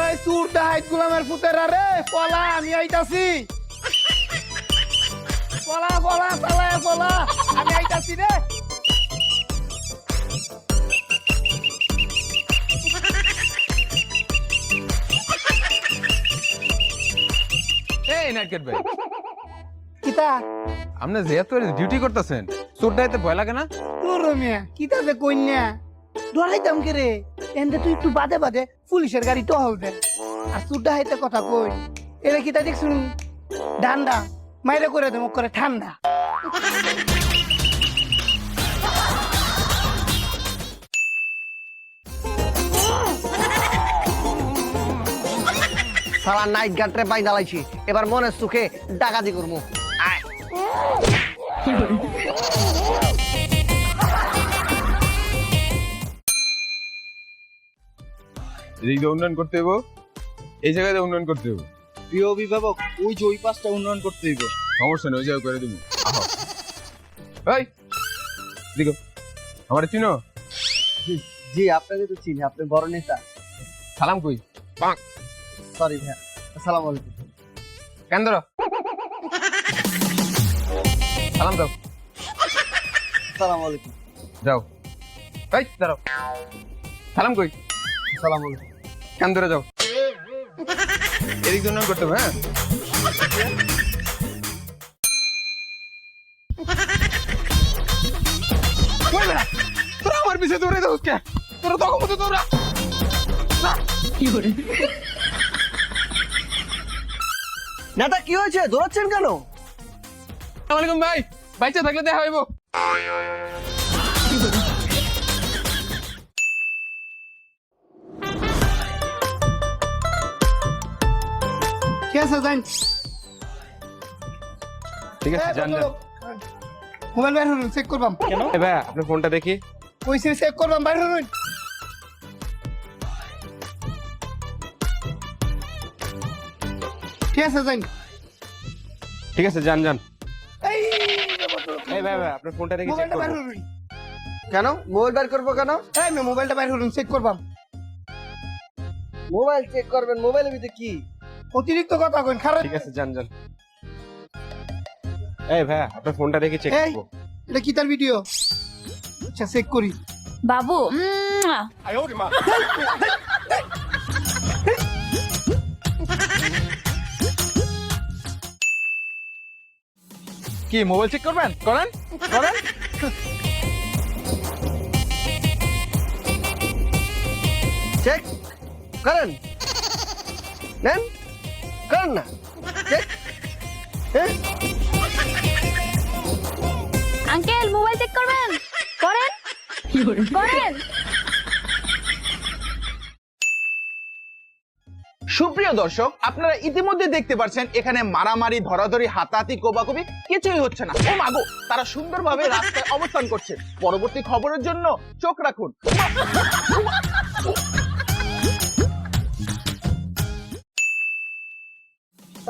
এই সুর ডাহাইত গুলামের ফুতেরা রে পলা আমি আইতাছি। পলা পলা পালায় পলা আমি আইতাছি রে। এই নাটকেট ভাই। কিতা? আপনি যেহেতু ডিউটি করতেছেন চোরটা এতে ভয় লাগে না? তোর মিয়া কিতা যে কইন্যা? ডরাইতাম কে রে? এন্ডে তুই একটু বাদে বাদে পুলিশের গাড়ি টহল দে। আর সুর ডাহাইতে কথা কই? এরে কিতা দেখ শুনি ডান্ডা। মাইরে করে দেবো করে ঠান্ডা। সালা নাইট গার্ডরে পাই দালাইছি এবার মনের সুখে ডাকাতি করব আয়। এদিক উন্নয়ন করতে হইব এই জায়গায় দিয়ে উন্নয়ন করতে হইব। প্রিয় অভিভাবক ওই যে ওই পাঁচটা উন্নয়ন করতে হইব। সমস্যা নেই ওই জায়গায় করে দিব। আহো। এই দিগো আমার চিনো? জি আপনাকে তো চিনি আপনি বড় নেতা। সালাম কই? সরি আসসালামু আলাইকুম। কেন ধরো? সালাম দাও। আসসালামু আলাইকুম। যাও। এই দাঁড়াও। সালাম কই? আসসালামু আলাইকুম। কান ধরে যাও। এদিক দিয়ে করতে হবে হ্যাঁ? তোরা কে? তোরা কি হয়েছে? দৌড়াচ্ছেন কেন? আসসালামাইকুম ভাই। বাইচা থাকলে দেখা হইব। আছে জান ঠিক আছে যান মোবাইল বাইর হরুন চেক করবাম। এ ভাই আপনার ফোনটা দেখি। কইছে চেক করবাম বাইর হরুন ঠিক আছে জান ঠিক আছে যান যান। এই ভাই ভাই আপনার ফোনটা দেখি চেক বাইর হরুন কেন? মোবাইল বের করব কেন? এই মে মোবাইলটা বাইর হরুন চেক করবাম। মোবাইল চেক করবেন মোবাইলের ভিতরে কি? অতিরিক্ত কথা কইন খারাপ ঠিক আছে যান যান। এই ভাই আপনার ফোনটা দেখে চেক এই। করব। এটা কি তার ভিডিও আচ্ছা চেক করি। বাবু উম, কি মোবাইল চেক করবেন? করেন? করেন? চেক করেন। নেন। করেন না। চেক হ্যাঁ আঙ্কেল মোবাইল চেক করবেন? করেন? করেন? সুপ্রিয় দর্শক আপনারা ইতিমধ্যে দেখতে পাচ্ছেন এখানে মারামারি ধরাধরি হাতাহাতি কোবাকুবি কিছুই হচ্ছে না। ও মাগো তারা সুন্দরভাবে রাস্তায় অবস্থান করছে। পরবর্তী খবরের জন্য চোখ রাখুন।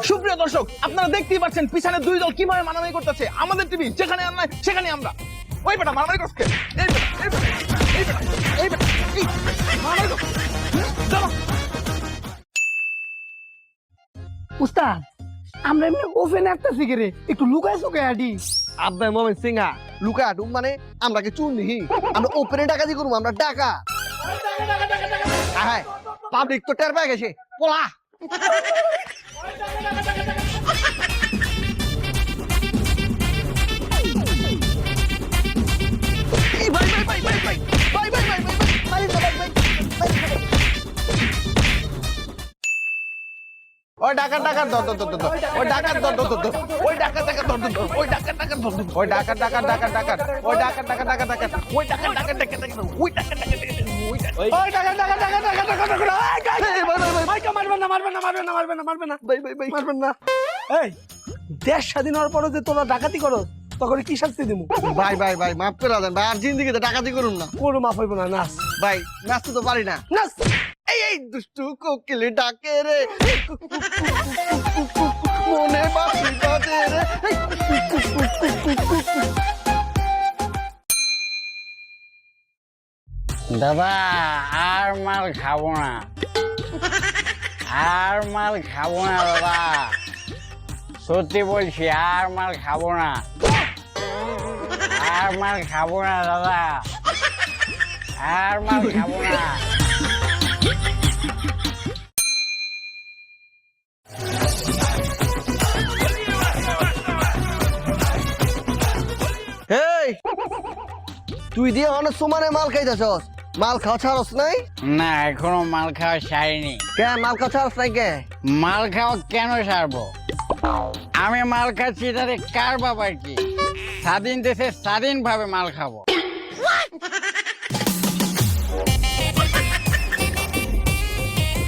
সুপ্রিয় দর্শক আপনারা দেখতেই পাচ্ছেন পিছনে দুই দল কীভাবে মারামারি করতেছে। আমাদের টিভি যেখানে নাই সেখানে আমরা। ওই বেটা মারামারি করছে। এই বেটা এই বেটা এই বেটা এই বেটা এই, মারামারি করছে। হুম, চলো উস্তাদ আমরা এমনি ওপেন একটা সিগারে একটু লুকায় সুকায় আডি আব্বাই মোমেন সিংহা লুকা আটুম মানে আমরা কি চুন নিহি আমরা ওপেনে ডাকাতি করব আমরা হ্যাঁ পাবলিক তো টের পেয়ে গেছে। পোলা। ওই ডাকার ডাকার ধর ধর ধর ওই ডাকার ধর ধর ধর ওই ডাকার ডাকার ধর ধর ওই ডাকার ডাকার ধর ওই ডাকার ডাকার ডাকার ডাকার ওই ডাকার ডাকার ডাকার ডাকার ওই ডাকার ডাকার ডাকার দেশ স্বাধীন হওয়ার পরে যে তোরা ডাকাতি করো তখন কি শাস্তি দিমু? ভাই ভাই ভাই মাফ করে দেন ভাই আর জিন্দিগিতে ডাকাতি করুন না। কোনো মাফ হইব না নাচ ভাই নাচতে তো পারি না। নাচ এই এই দুষ্টু কোকিল ডাকে রে। মনে বাসি বাজে রে। দাদা, আর মাল খাব না। আর মাল খাব না, দাদা। সত্যি বলছি, আর মাল খাব না। আর মাল খাব না, দাদা। আর মাল খাব না। তুই দিয়ে অনেক সমানে মাল খাইতেছস। মাল খাওয়া ছাড়স নাই? না এখনও মাল খাওয়া সারিনি কে মাল খাওয়া ছাড়স নাই কে? মাল খাওয়া কেন সারবো আমি মাল খাচ্ছি তাতে কার বাবার কি? স্বাধীন দেশে স্বাধীন ভাবে মাল খাব।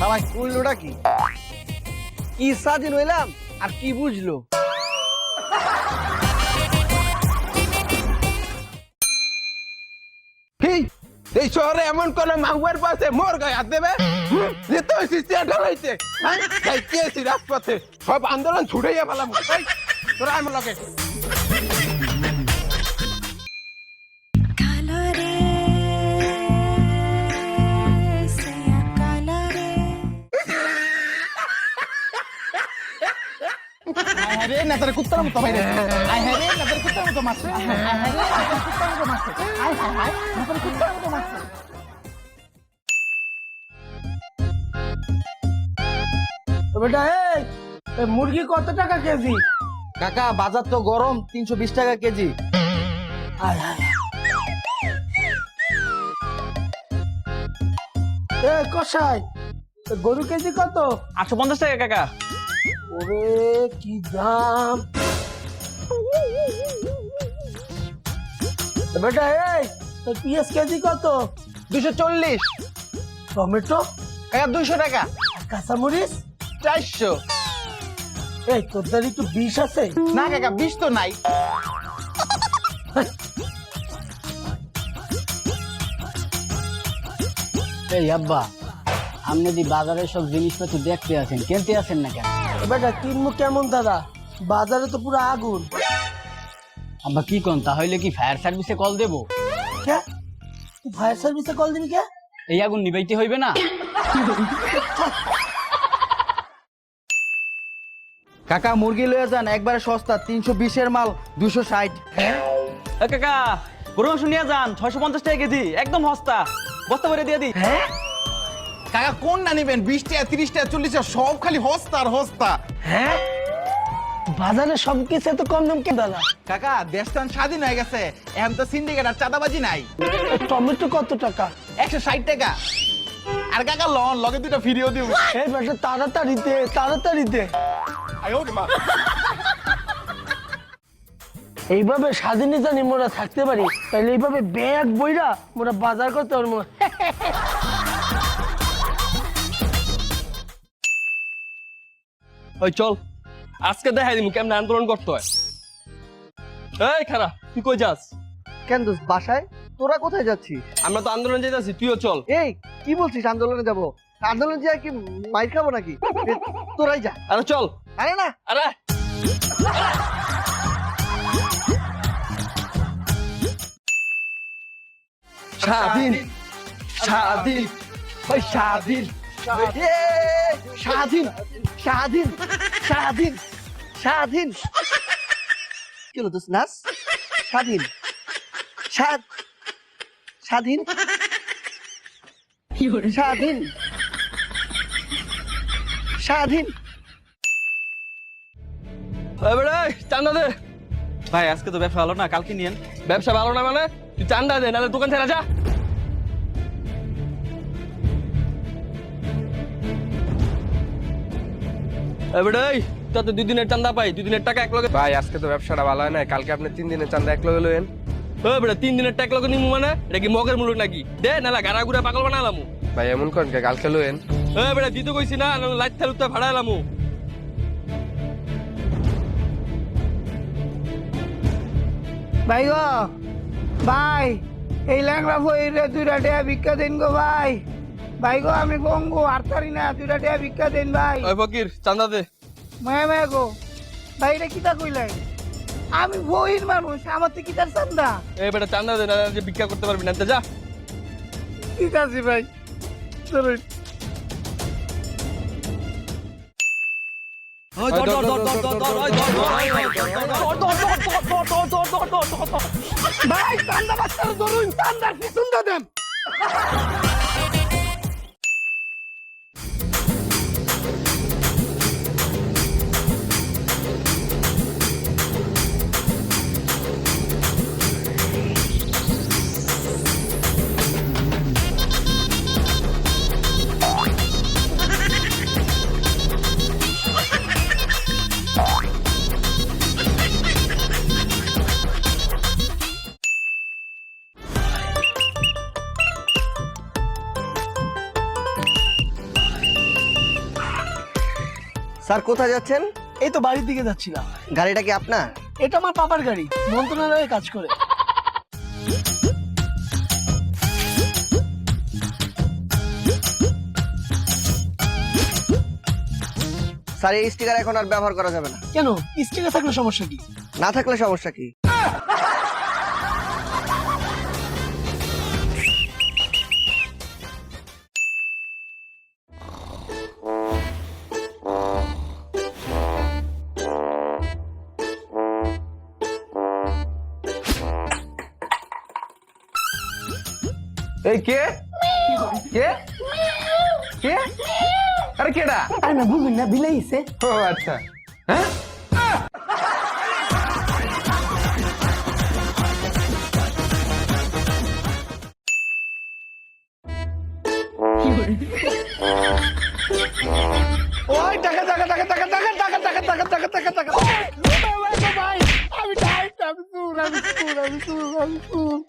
আমার কুল্লুটা কি? কি স্বাধীন হইলাম আর কি বুঝলো? এই শহরে এমন কোন মাগুয়ার পাশে মোর গায়ে হাত দেবে? যে তো সিস্টেম ঢালাইছে হ্যাঁ? রাজপথে সব আন্দোলন ছুটাইয়া পেলাম তোরা আমার লগে। আয় রে নেতারে কুত্তার মতো বাইরে আয় হ্যাঁ রে নেতারে কুত্তার মতো মারছে। আয় হ্যাঁ রে নেতারে কুত্তার মতো মারছে। আয় হ্যাঁ হায় নেতারে কুত্তার মতো মারছে। বেটা এই এই মুরগি কত টাকা কেজি? কাকা বাজার তো গরম তিনশো বিশ টাকা কেজি। আয় হায় এ কষাই গরু কেজি কত? আটশো পঞ্চাশ টাকা কাকা। ওরে কি দাম? বেটা এই তোর পিএস কেজি কত? দুশো চল্লিশ। টমেটো? কাকা দুইশো টাকা। কাঁচামরিচ? চারশো। এই তোর দ্বারা একটু বিষ আছে? না কাকা বিশ তো নাই। এই আব্বা আপনি যদি বাজারে সব জিনিসপত্র দেখতে আছেন কেনতে আছেন না কেন? বেটা কিনবো কেমন দাদা? বাজারে তো পুরো আগুন। আব্বা কি কোন তাহলে কি ফায়ার সার্ভিসে কল দেবো? কে? তুই ফায়ার সার্ভিসে কল দিবি কে? এই আগুন নিবাইতে হইবে না। কাকা মুরগি লয়ে যান একবারে সস্তা তিনশো বিশের মাল দুশো ষাট। কাকা গরু মাংস নিয়ে যান ছয়শো পঞ্চাশ টাকা কেজি একদম সস্তা। বস্তা করে দিয়ে দিই। হ্যাঁ কাকা কোন না নিবেন? বিশ টাকা তিরিশ টাকা চল্লিশ টাকা সব খালি হস্তা আর হস্তা। হ্যাঁ? বাজারে সব কিছু এত কম দাম কে দাদা? কাকা দেশটান স্বাধীন হয়ে গেছে। এখন তো সিন্ডিকেট আর চাঁদাবাজি নাই। টমেটো কত টাকা? একশো ষাট টাকা। আর কাকা লন লগে দুটো ফিরিয়েও দিব এই বেটা তাড়াতাড়ি দে তাড়াতাড়ি দে। এইভাবে স্বাধীনে জানি মোরা থাকতে পারি তাহলে এইভাবে ব্যাগ বইরা মোরা বাজার করতে পারব। ওই চল আজকে দেখাই দিমু কেমনে আন্দোলন করতে হয়। এই খারা তুই কই যাস? কেন দোস্ত বাসায়? তোরা কোথায় যাচ্ছিস? আমরা তো আন্দোলন যাইতাছি তুইও চল। এই কি বলছিস আন্দোলনে যাব? আন্দোলন যে কি মাইর খাব নাকি? এ, তোরাই যা। আরে চল। আরে না। আরে। স্বাধীন স্বাধীন ওই স্বাধীন স্বাধীন। স্বাধীন স্বাধীন স্বাধীন কি হলো দোস্ত নাচ স্বাধীন স্বাদ স্বাধীন স্বাধীন স্বাধীন। চান্দা দে। ভাই আজকে তো ব্যবসা ভালো না কালকে নিয়েন। ব্যবসা ভালো না মানে? তুই চান্দা দে নাহলে দোকান ছেড়ে যা। এবারে তোতে দুই দিনের চান্দা পাই দুই দিনের টাকা এক লগে ভাই আজকে তো ব্যবসাটা ভালো হয় না কালকে আপনি তিন দিনের চান্দা এক লগে লইন এবারে তিন দিনের টাকা লগে নিমু মানে? এটা কি মগের মুলুক নাকি? দে নালা গাড়া গুড়া পাগল বানালামু। ভাই এমন করেন কে কালকে লইন এবারে দিতে কইছি না লাইট থালুতে ভাড়াইলামু ভাই গো ভাই এই ল্যাংড়া বইরে দুইটা টাকা ভিক্ষা দিন গো ভাই। ভাই গো আমি বঙ্গু হারতারি না দুইটা টাকা ভিক্ষা দিন ভাই ওই ফকির চান্দা দে মায়া মায়া গো ভাই এটা কিতা কইলাই আমি বইর মানুষ আমার তো কিতার চান্দা এবারে চান্দা দে না যে ভিক্ষা করতে পারবি না তে যা ঠিক আছে ভাই চলুন ভাই চান্দা বাচ্চার ধরুন চান্দার পিছন দেন স্যার কোথায় যাচ্ছেন? এই তো বাড়ির দিকে যাচ্ছিলাম। গাড়িটা কি আপনার? এটা আমার পাপার গাড়ি মন্ত্রণালয়ে কাজ করে। স্যার এই স্টিকার এখন আর ব্যবহার করা যাবে না। কেন? স্টিকার থাকলে সমস্যা কি? না থাকলে সমস্যা কি? এই কে কে কে আরে কেডা আরে না বুঝুন না বিলাইছে ও আচ্ছা হ্যাঁ ওই টাকা টাকা টাকা টাকা টাকা টাকা টাকা টাকা টাকা টাকা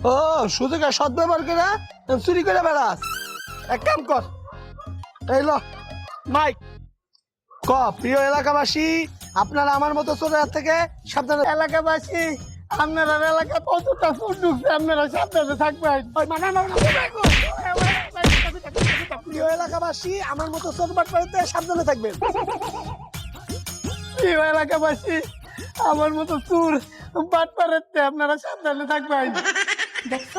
ও সুযোগে সদ ব্যবহার করে চুরি করে বেড়াস এক কাম কর এই ল মাইক ক প্রিয় এলাকাবাসী আপনারা আমার মতো চোরের থেকে সাবধানে এলাকাবাসী আপনারা এলাকা কতটা চোর ঢুকছে আপনারা সাবধানে থাকবেন মানে প্রিয় এলাকাবাসী আমার মতো চোর বাটপাড়িতে সাবধানে থাকবেন প্রিয় এলাকাবাসী আমার মতো চোর বাটপাড়িতে আপনারা সাবধানে থাকবেন। দেখছ?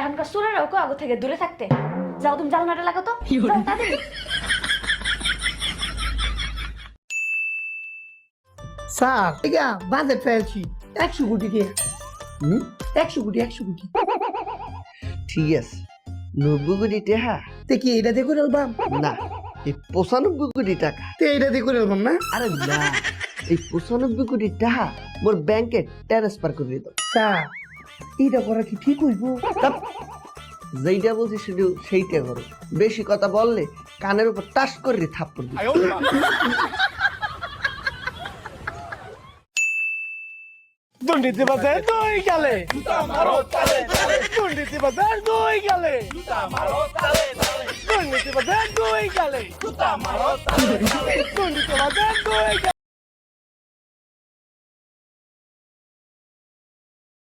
এখনকার সুরের ওকে আগে থেকে দূরে থাকতে। যাও তুমি জালনাটা লাগো তো। স্যার এটা বাজে ফেলছি একশো কোটি দিয়ে। একশো কোটি একশো কোটি। ঠিক আছে। নব্বই কোটি টাকা। তে কি এটা দিয়ে করে আলবাম? না এই পঁচানব্বই কোটি টাকা। তে এটা দিয়ে করে না? আরে না। এই পঁচানব্বই কোটি টাকা মোর ব্যাংকে ট্রান্সফার করে দিত স্যার এটা করা কি ঠিক হইব? যেইটা বলছি শুধু সেইটা করো। বেশি কথা বললে কানের উপর টাস করে থাপ্পড় দিই দুর্নীতি বাজে দুই গেলে। দুর্নীতি বাজে দুই গেলে। দুর্নীতি বাজে দুই গেলে। দুর্নীতি